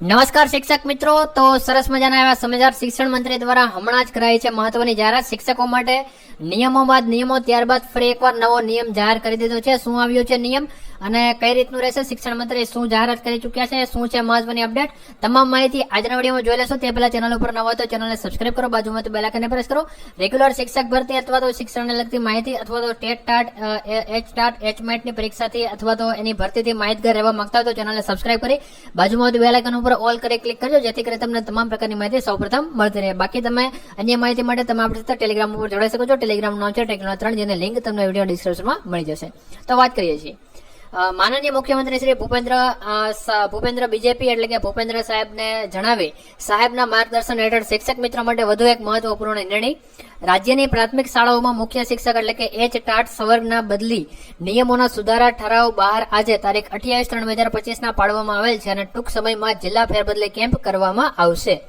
નમસ્કાર શિક્ષક મિત્રો. તો સરસ મજાના એવા સમજાર શિક્ષણ મંત્રી દ્વારા હમણાં જ કરાઈ છે મહત્વની જાહેરાત. શિક્ષકો માટે નિયમો બાદ નિયમો, ત્યારબાદ ફરી એકવાર નવો નિયમ જાહેર કરી દીધો છે. શું આવ્યો છે નિયમ અને કઈ રીતનું રહેશે? શિક્ષણ મંત્રી શું જાહેરાત કરી ચૂક્યા છે? શું છે મહત્વની અપડેટ? તમામ માહિતી આજના વિડીયોમાં જોઈ લેશો. તે પહેલા ચેનલ ઉપર નવા તો ચેનલને સબસ્ક્રાઇબ કરો. બાજુમાં તો બેલાકને પ્રેસ કરો. રેગ્યુલર શિક્ષક ભરતી અથવા તો શિક્ષણને લગતી માહિતી અથવા તો TET TAT H TAT, H મેટની પરીક્ષાથી અથવા તો એની ભરતીથી માહિતગાર રહેવા માંગતા હોય તો ચેનલને સબસ્ક્રાઇબ કરી બાજુમાં તો બેલાકન ઉપર ઓલ કરે ક્લિક કરજો, જેથી કરી તમને તમામ પ્રકારની માહિતી સૌપ્રથમ મળતી રહે. બાકી તમે અન્ય માહિતી માટે તમે આપણી સાથે ટેલિગ્રામ ઉપર જોડાઈ શકો છો. ટેલિગ્રામ નામ છે ટેકનો ત્રણ જેની લિંક તમને વીડિયો ડિસ્ક્રિપ્શનમાં મળી જશે. તો વાત કરીએ છીએ. માનનીય મુખ્યમંત્રી શ્રી ભૂપેન્દ્ર ભૂપેન્દ્ર બીજેપી એટલે કે ભૂપેન્દ્ર સાહેબને જણાવી, સાહેબના માર્ગદર્શન હેઠળ શિક્ષક મિત્રો માટે વધુ એક મહત્વપૂર્ણ નિર્ણય, રાજ્યની પ્રાથમિક શાળાઓમાં મુખ્ય શિક્ષક એટલે કે એચ ટાટ સવર્ગના બદલી નિયમોના સુધારા ઠરાવ બહાર આજે તારીખ અઠ્યાવીસ ત્રણ બે હજાર પચીસના પાડવામાં આવેલ છે અને ટૂંક સમયમાં જિલ્લા ફેરબદલી કેમ્પ કરવામાં આવશે.